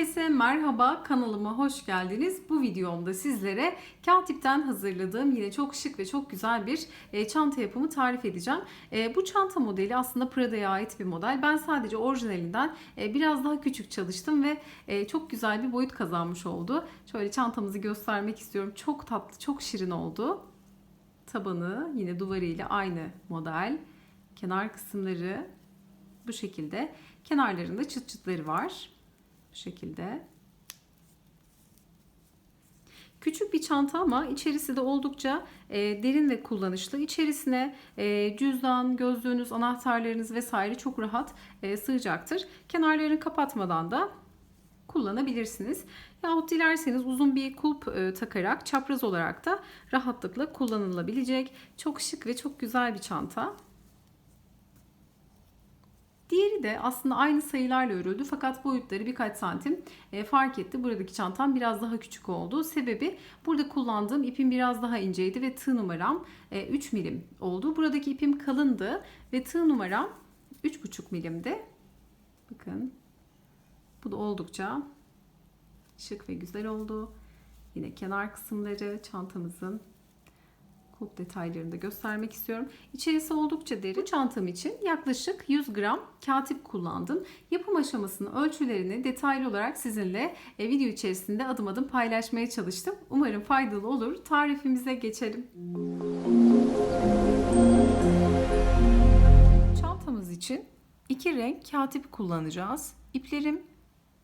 Herkese merhaba kanalıma hoş geldiniz. Bu videomda sizlere Katip'ten hazırladığım yine çok şık ve çok güzel bir e, çanta yapımı tarif edeceğim. E, bu çanta modeli aslında Prada'ya ait bir model. Ben sadece orijinalinden e, biraz daha küçük çalıştım ve çok güzel bir boyut kazanmış oldu. Şöyle çantamızı göstermek istiyorum. Çok tatlı, çok şirin oldu. Tabanı yine duvarıyla aynı model. Kenar kısımları bu şekilde. Kenarlarında çıt çıtları var. Şekilde. Küçük bir çanta ama içerisi de oldukça e, derin ve kullanışlı. İçerisine e, cüzdan, gözlüğünüz, anahtarlarınız vesaire çok rahat e, sığacaktır. Kenarlarını kapatmadan da kullanabilirsiniz. Yahut dilerseniz uzun bir kulp e, takarak çapraz olarak da rahatlıkla kullanılabilecek çok şık ve çok güzel bir çanta. Diğeri de aslında aynı sayılarla örüldü fakat boyutları birkaç santim e, fark etti. Buradaki çantam biraz daha küçük oldu. Sebebi burada kullandığım ipim biraz daha inceydi ve tığ numaram e, 3 milim oldu. Buradaki ipim kalındı ve tığ numaram 3,5 milimdi. Bakın bu da oldukça şık ve güzel oldu. Yine kenar kısımları çantamızın kulp detaylarını da göstermek istiyorum. İçerisi oldukça derin. Bu çantam için yaklaşık 100 gram katip kullandım. Yapım aşamasını, ölçülerini detaylı olarak sizinle e, video içerisinde adım adım paylaşmaya çalıştım. Umarım faydalı olur. Tarifimize geçelim. Çantamız için iki renk katip kullanacağız. İplerim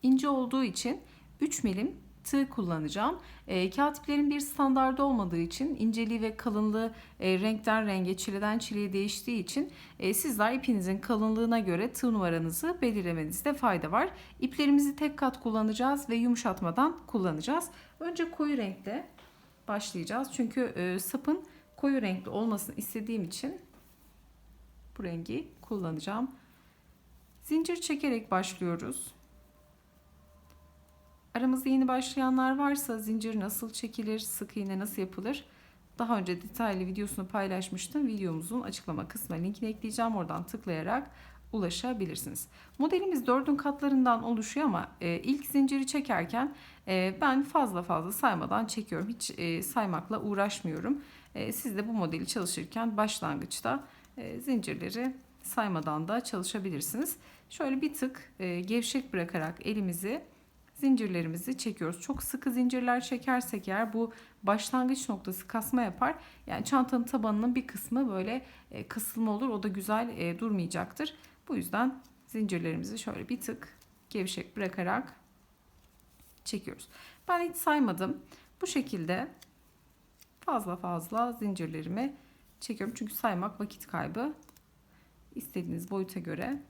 ince olduğu için 3 milim tığ kullanacağım. E, katiplerin bir standardı olmadığı için inceliği ve kalınlığı e, renkten renge, çileden çileye değiştiği için e, sizler ipinizin kalınlığına göre tığ numaranızı belirlemenizde fayda var. İplerimizi tek kat kullanacağız ve yumuşatmadan kullanacağız. Önce koyu renkle başlayacağız. Çünkü e, sapın koyu renkli olmasını istediğim için bu rengi kullanacağım. Zincir çekerek başlıyoruz. Aramızda yeni başlayanlar varsa zincir nasıl çekilir, sık iğne nasıl yapılır? Daha önce detaylı videosunu paylaşmıştım. Videomuzun açıklama kısmına linkini ekleyeceğim. Oradan tıklayarak ulaşabilirsiniz. Modelimiz dördün katlarından oluşuyor ama e, ilk zinciri çekerken e, ben fazla fazla saymadan çekiyorum. Hiç e, saymakla uğraşmıyorum. E, siz de bu modeli çalışırken başlangıçta e, zincirleri saymadan da çalışabilirsiniz. Şöyle bir tık e, gevşek bırakarak elimizi zincirlerimizi çekiyoruz. Çok sıkı zincirler çekersek eğer bu başlangıç noktası kasma yapar. Yani çantanın tabanının bir kısmı böyle e, kısılma olur. O da güzel e, durmayacaktır. Bu yüzden zincirlerimizi şöyle bir tık gevşek bırakarak çekiyoruz. Ben hiç saymadım. Bu şekilde fazla fazla zincirlerimi çekiyorum. Çünkü saymak vakit kaybı. İstediğiniz boyuta göre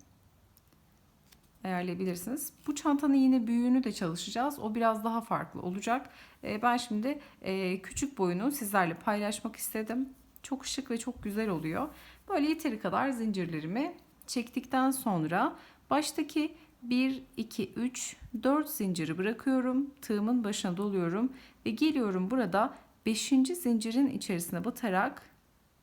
ayarlayabilirsiniz. Bu çantanın yine büyüğünü de çalışacağız. O biraz daha farklı olacak. Ee, ben şimdi e, küçük boyunu sizlerle paylaşmak istedim. Çok şık ve çok güzel oluyor. Böyle yeteri kadar zincirlerimi çektikten sonra baştaki 1, 2, 3, 4 zinciri bırakıyorum. Tığımın başına doluyorum ve geliyorum burada 5. zincirin içerisine batarak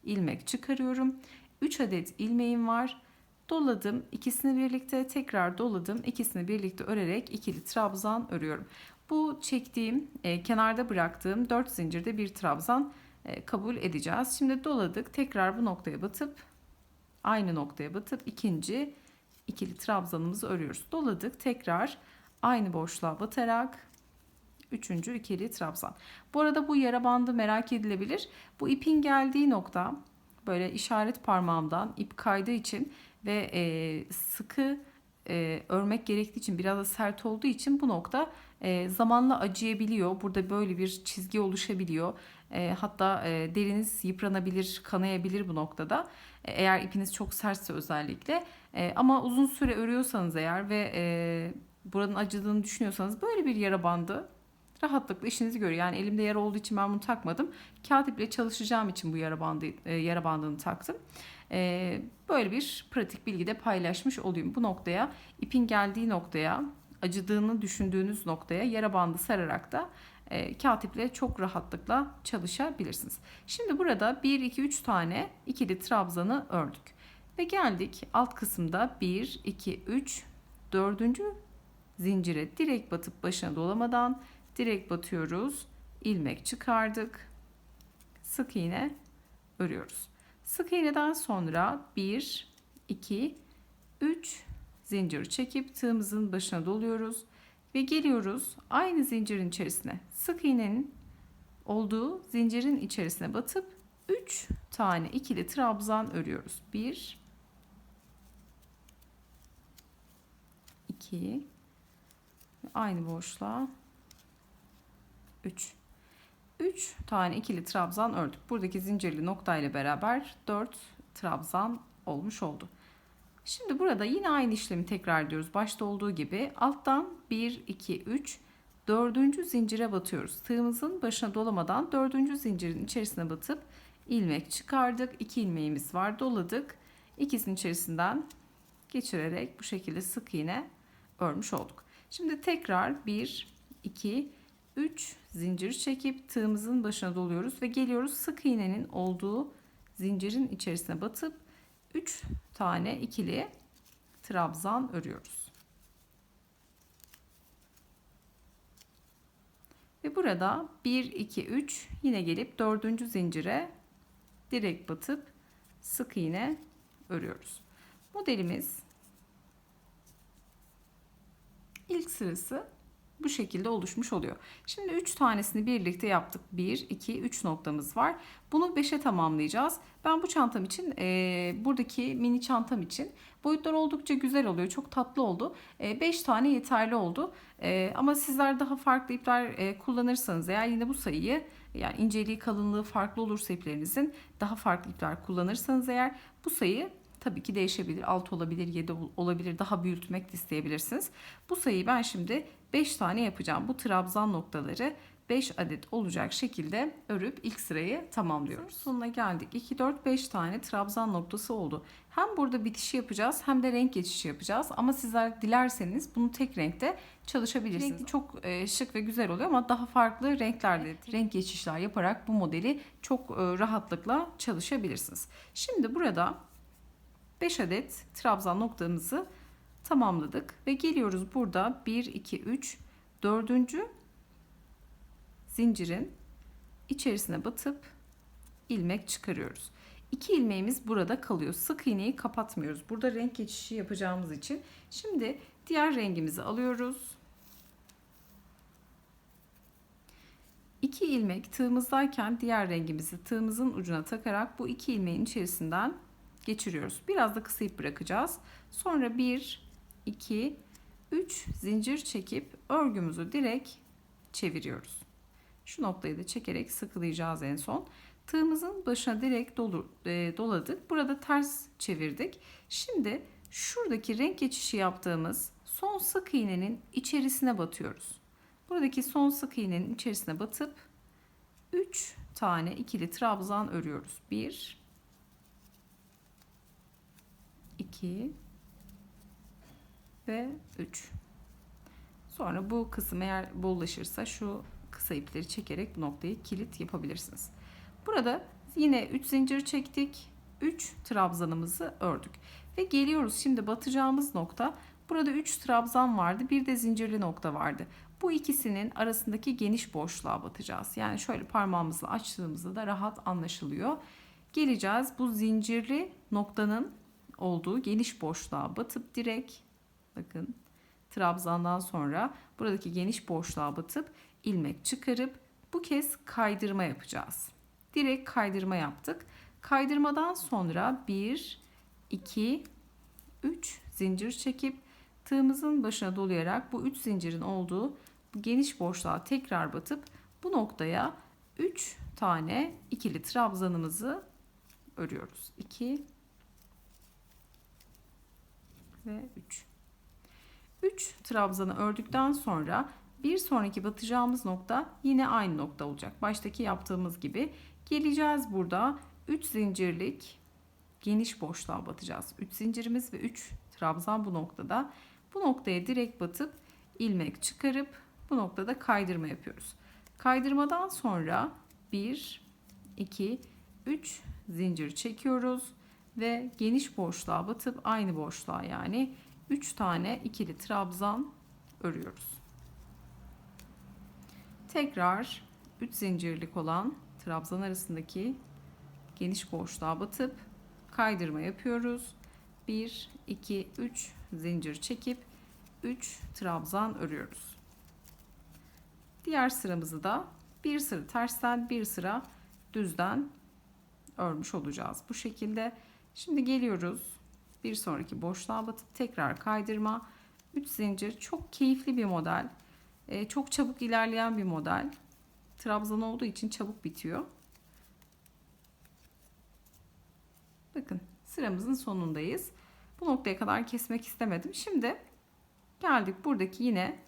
ilmek çıkarıyorum. 3 adet ilmeğim var doladım ikisini birlikte tekrar doladım ikisini birlikte örerek ikili trabzan örüyorum. Bu çektiğim e, kenarda bıraktığım 4 zincirde bir trabzan e, kabul edeceğiz. Şimdi doladık tekrar bu noktaya batıp aynı noktaya batıp ikinci ikili trabzanımızı örüyoruz. Doladık tekrar aynı boşluğa batarak üçüncü ikili trabzan. Bu arada bu yara bandı merak edilebilir. Bu ipin geldiği nokta böyle işaret parmağımdan ip kaydığı için ve e, sıkı e, örmek gerektiği için biraz da sert olduğu için bu nokta e, zamanla acıyabiliyor. Burada böyle bir çizgi oluşabiliyor. E, hatta e, deriniz yıpranabilir, kanayabilir bu noktada. E, eğer ipiniz çok sertse özellikle. E, ama uzun süre örüyorsanız eğer ve e, buranın acıdığını düşünüyorsanız böyle bir yara bandı rahatlıkla işinizi görüyor. Yani elimde yara olduğu için ben bunu takmadım. Kağıt iple çalışacağım için bu yara, bandı, e, yara bandını taktım. E, böyle bir pratik bilgi de paylaşmış olayım. Bu noktaya ipin geldiği noktaya acıdığını düşündüğünüz noktaya yara bandı sararak da e, kağıt iple çok rahatlıkla çalışabilirsiniz. Şimdi burada 1, 2, 3 tane ikili trabzanı ördük. Ve geldik alt kısımda 1, 2, 3, 4 zincire direkt batıp başına dolamadan direkt batıyoruz. ilmek çıkardık. Sık iğne örüyoruz. Sık iğneden sonra 1 2 3 zincir çekip tığımızın başına doluyoruz ve geliyoruz aynı zincirin içerisine sık iğnenin olduğu zincirin içerisine batıp 3 tane ikili trabzan örüyoruz. 1 2 aynı boşluğa 3 3 tane ikili trabzan ördük. Buradaki zincirli nokta ile beraber 4 trabzan olmuş oldu. Şimdi burada yine aynı işlemi tekrar ediyoruz. Başta olduğu gibi alttan 1 2 3 dördüncü zincire batıyoruz. Tığımızın başına dolamadan dördüncü zincirin içerisine batıp ilmek çıkardık. 2 ilmeğimiz var. Doladık. İkisinin içerisinden geçirerek bu şekilde sık iğne örmüş olduk. Şimdi tekrar 1 2 3 zincir çekip tığımızın başına doluyoruz ve geliyoruz sık iğnenin olduğu zincirin içerisine batıp 3 tane ikili trabzan örüyoruz. Ve burada 1 2 3 yine gelip 4. zincire direkt batıp sık iğne örüyoruz. Modelimiz ilk sırası bu şekilde oluşmuş oluyor. Şimdi 3 tanesini birlikte yaptık. 1, 2, 3 noktamız var. Bunu 5'e tamamlayacağız. Ben bu çantam için e, buradaki mini çantam için boyutlar oldukça güzel oluyor. Çok tatlı oldu. 5 e, tane yeterli oldu. E, ama sizler daha farklı ipler e, kullanırsanız eğer yine bu sayıyı yani inceliği kalınlığı farklı olursa iplerinizin daha farklı ipler kullanırsanız eğer bu sayı tabii ki değişebilir. 6 olabilir, 7 olabilir. Daha büyütmek de isteyebilirsiniz. Bu sayıyı ben şimdi 5 tane yapacağım. Bu trabzan noktaları 5 adet olacak şekilde örüp ilk sırayı tamamlıyoruz. Sonuna geldik. 2, 4, 5 tane trabzan noktası oldu. Hem burada bitişi yapacağız hem de renk geçişi yapacağız. Ama sizler dilerseniz bunu tek renkte çalışabilirsiniz. Renkli çok e, şık ve güzel oluyor ama daha farklı renklerle renk geçişler yaparak bu modeli çok e, rahatlıkla çalışabilirsiniz. Şimdi burada 5 adet trabzan noktamızı tamamladık ve geliyoruz burada 1 2 3 4. zincirin içerisine batıp ilmek çıkarıyoruz. 2 ilmeğimiz burada kalıyor. Sık iğneyi kapatmıyoruz. Burada renk geçişi yapacağımız için. Şimdi diğer rengimizi alıyoruz. 2 ilmek tığımızdayken diğer rengimizi tığımızın ucuna takarak bu 2 ilmeğin içerisinden geçiriyoruz. Biraz da kısa ip bırakacağız. Sonra 1, 2, 3 zincir çekip örgümüzü direkt çeviriyoruz. Şu noktayı da çekerek sıkılayacağız en son. Tığımızın başına direkt dolu, e, doladık. Burada ters çevirdik. Şimdi şuradaki renk geçişi yaptığımız son sık iğnenin içerisine batıyoruz. Buradaki son sık iğnenin içerisine batıp 3 tane ikili trabzan örüyoruz. 1 2 ve 3. Sonra bu kısım eğer bollaşırsa şu kısa ipleri çekerek bu noktayı kilit yapabilirsiniz. Burada yine 3 zincir çektik. 3 trabzanımızı ördük. Ve geliyoruz şimdi batacağımız nokta. Burada 3 trabzan vardı. Bir de zincirli nokta vardı. Bu ikisinin arasındaki geniş boşluğa batacağız. Yani şöyle parmağımızla açtığımızda da rahat anlaşılıyor. Geleceğiz bu zincirli noktanın olduğu geniş boşluğa batıp direkt bakın trabzandan sonra buradaki geniş boşluğa batıp ilmek çıkarıp bu kez kaydırma yapacağız. Direkt kaydırma yaptık. Kaydırmadan sonra 1 2 3 zincir çekip tığımızın başına dolayarak bu 3 zincirin olduğu geniş boşluğa tekrar batıp bu noktaya 3 tane ikili trabzanımızı örüyoruz. 2 ve 3. 3 trabzanı ördükten sonra bir sonraki batacağımız nokta yine aynı nokta olacak. Baştaki yaptığımız gibi geleceğiz burada 3 zincirlik geniş boşluğa batacağız. 3 zincirimiz ve 3 trabzan bu noktada. Bu noktaya direkt batıp ilmek çıkarıp bu noktada kaydırma yapıyoruz. Kaydırmadan sonra 1 2 3 zincir çekiyoruz ve geniş boşluğa batıp aynı boşluğa yani 3 tane ikili trabzan örüyoruz. Tekrar 3 zincirlik olan trabzan arasındaki geniş boşluğa batıp kaydırma yapıyoruz. 1 2 3 zincir çekip 3 trabzan örüyoruz. Diğer sıramızı da bir sıra tersten bir sıra düzden örmüş olacağız. Bu şekilde şimdi geliyoruz. Bir sonraki boşluğa batıp tekrar kaydırma. 3 zincir çok keyifli bir model. Ee, çok çabuk ilerleyen bir model. Trabzan olduğu için çabuk bitiyor. Bakın sıramızın sonundayız. Bu noktaya kadar kesmek istemedim. Şimdi geldik buradaki yine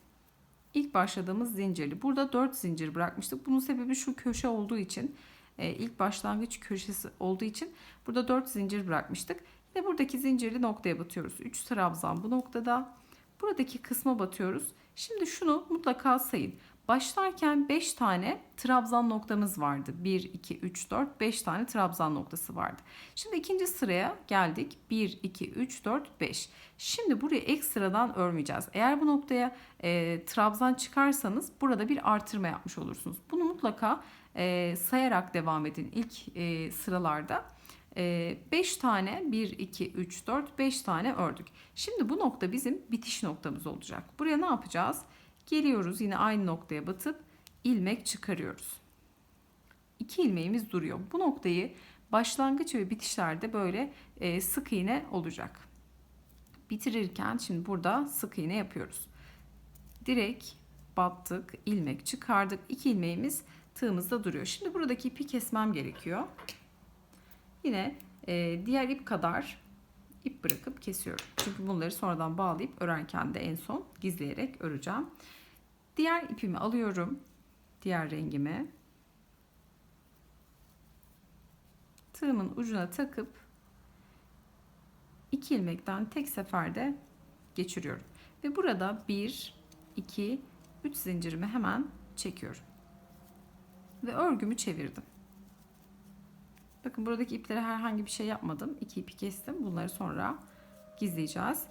ilk başladığımız zincirli. Burada 4 zincir bırakmıştık. Bunun sebebi şu köşe olduğu için e, ilk başlangıç köşesi olduğu için burada 4 zincir bırakmıştık. Ve buradaki zincirli noktaya batıyoruz. 3 trabzan bu noktada. Buradaki kısma batıyoruz. Şimdi şunu mutlaka sayın. Başlarken 5 tane trabzan noktamız vardı. 1, 2, 3, 4, 5 tane trabzan noktası vardı. Şimdi ikinci sıraya geldik. 1, 2, 3, 4, 5. Şimdi burayı ekstradan örmeyeceğiz. Eğer bu noktaya e, trabzan çıkarsanız burada bir artırma yapmış olursunuz. Bunu mutlaka e, sayarak devam edin ilk e, sıralarda. 5 tane 1, 2, 3, 4, 5 tane ördük. Şimdi bu nokta bizim bitiş noktamız olacak. Buraya ne yapacağız? Geliyoruz yine aynı noktaya batıp ilmek çıkarıyoruz. İki ilmeğimiz duruyor. Bu noktayı başlangıç ve bitişlerde böyle e, sık iğne olacak. Bitirirken şimdi burada sık iğne yapıyoruz. Direkt battık, ilmek çıkardık. İki ilmeğimiz tığımızda duruyor. Şimdi buradaki ipi kesmem gerekiyor. Yine e, diğer ip kadar ip bırakıp kesiyorum. Çünkü bunları sonradan bağlayıp örerken de en son gizleyerek öreceğim. Diğer ipimi alıyorum. Diğer rengimi. Tığımın ucuna takıp iki ilmekten tek seferde geçiriyorum. Ve burada 1, 2, 3 zincirimi hemen çekiyorum. Ve örgümü çevirdim. Bakın buradaki iplere herhangi bir şey yapmadım. İki ipi kestim. Bunları sonra gizleyeceğiz.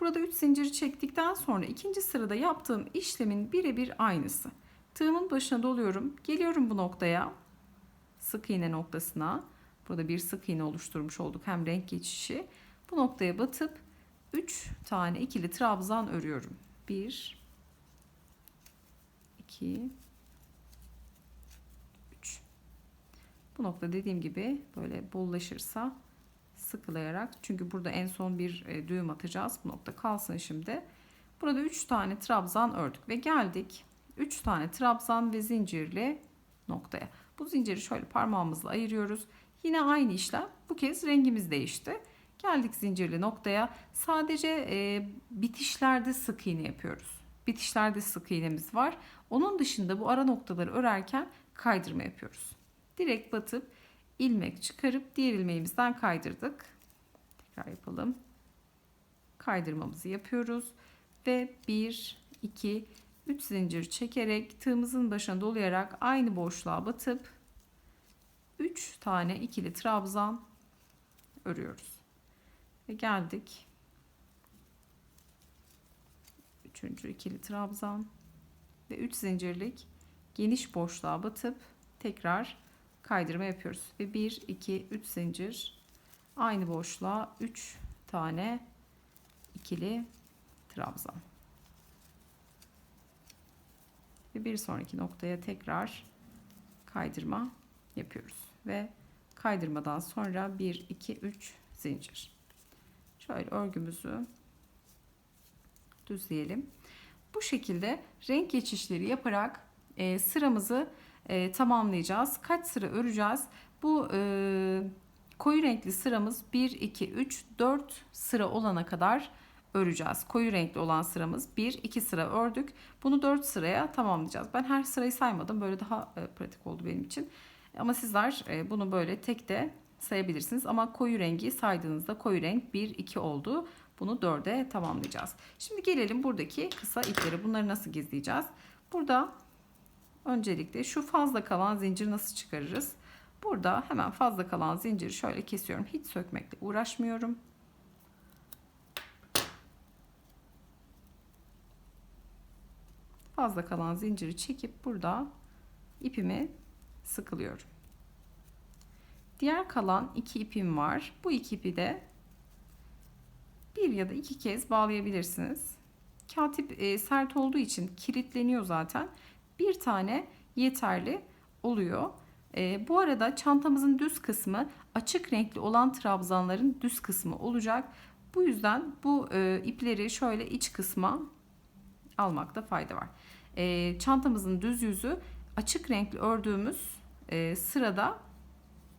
Burada 3 zinciri çektikten sonra ikinci sırada yaptığım işlemin birebir aynısı. Tığımın başına doluyorum. Geliyorum bu noktaya. Sık iğne noktasına. Burada bir sık iğne oluşturmuş olduk. Hem renk geçişi. Bu noktaya batıp 3 tane ikili trabzan örüyorum. 1 2 3 Bu nokta dediğim gibi böyle bollaşırsa sıkılayarak çünkü burada en son bir e, düğüm atacağız. Bu nokta kalsın şimdi. Burada 3 tane trabzan ördük ve geldik 3 tane trabzan ve zincirli noktaya. Bu zinciri şöyle parmağımızla ayırıyoruz. Yine aynı işlem. Bu kez rengimiz değişti. Geldik zincirli noktaya. Sadece e, bitişlerde sık iğne yapıyoruz. Bitişlerde sık iğnemiz var. Onun dışında bu ara noktaları örerken kaydırma yapıyoruz. Direkt batıp ilmek çıkarıp diğer ilmeğimizden kaydırdık. Tekrar yapalım. Kaydırmamızı yapıyoruz ve 1 2 3 zincir çekerek tığımızın başına dolayarak aynı boşluğa batıp 3 tane ikili trabzan örüyoruz. Ve geldik. Üçüncü ikili trabzan ve 3 zincirlik geniş boşluğa batıp tekrar kaydırma yapıyoruz. Ve 1, 2, 3 zincir aynı boşluğa 3 tane ikili trabzan. Ve bir sonraki noktaya tekrar kaydırma yapıyoruz. Ve kaydırmadan sonra 1, 2, 3 zincir. Şöyle örgümüzü düzleyelim. Bu şekilde renk geçişleri yaparak e, sıramızı e, tamamlayacağız. Kaç sıra öreceğiz? Bu e, koyu renkli sıramız 1, 2, 3, 4 sıra olana kadar öreceğiz. Koyu renkli olan sıramız 1, 2 sıra ördük. Bunu 4 sıraya tamamlayacağız. Ben her sırayı saymadım. Böyle daha e, pratik oldu benim için. Ama sizler e, bunu böyle tek de sayabilirsiniz. Ama koyu rengi saydığınızda koyu renk 1, 2 oldu. Bunu 4'e tamamlayacağız. Şimdi gelelim buradaki kısa ipleri. Bunları nasıl gizleyeceğiz? Burada Öncelikle şu fazla kalan zinciri nasıl çıkarırız? Burada hemen fazla kalan zinciri şöyle kesiyorum. Hiç sökmekle uğraşmıyorum. fazla kalan zinciri çekip burada ipimi sıkılıyorum. Diğer kalan iki ipim var. Bu iki ipi de bir ya da iki kez bağlayabilirsiniz. Katip e, sert olduğu için kilitleniyor zaten. Bir tane yeterli oluyor. E, bu arada çantamızın düz kısmı açık renkli olan trabzanların düz kısmı olacak. Bu yüzden bu e, ipleri şöyle iç kısma almakta fayda var. E, çantamızın düz yüzü açık renkli ördüğümüz e, sırada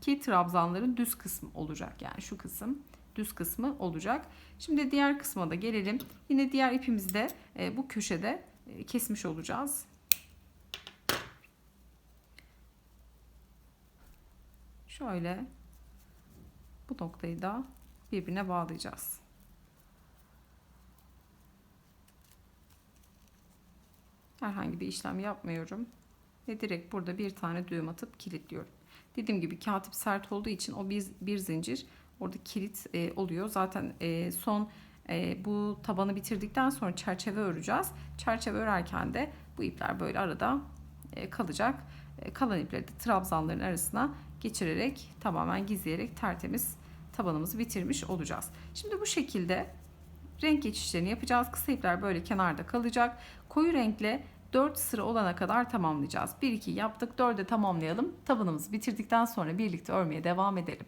ki trabzanların düz kısmı olacak. Yani şu kısım düz kısmı olacak. Şimdi diğer kısma da gelelim. Yine diğer ipimizi de e, bu köşede e, kesmiş olacağız. Şöyle bu noktayı da birbirine bağlayacağız. Herhangi bir işlem yapmıyorum. Ve direkt burada bir tane düğüm atıp kilitliyorum. Dediğim gibi katip sert olduğu için o bir, bir zincir orada kilit e, oluyor. Zaten e, son e, bu tabanı bitirdikten sonra çerçeve öreceğiz. Çerçeve örerken de bu ipler böyle arada e, kalacak. E, kalan ipleri de trabzanların arasına geçirerek tamamen gizleyerek tertemiz tabanımızı bitirmiş olacağız. Şimdi bu şekilde renk geçişlerini yapacağız. Kısa ipler böyle kenarda kalacak. Koyu renkle 4 sıra olana kadar tamamlayacağız. 1 2 yaptık. 4'e tamamlayalım. Tabanımızı bitirdikten sonra birlikte örmeye devam edelim.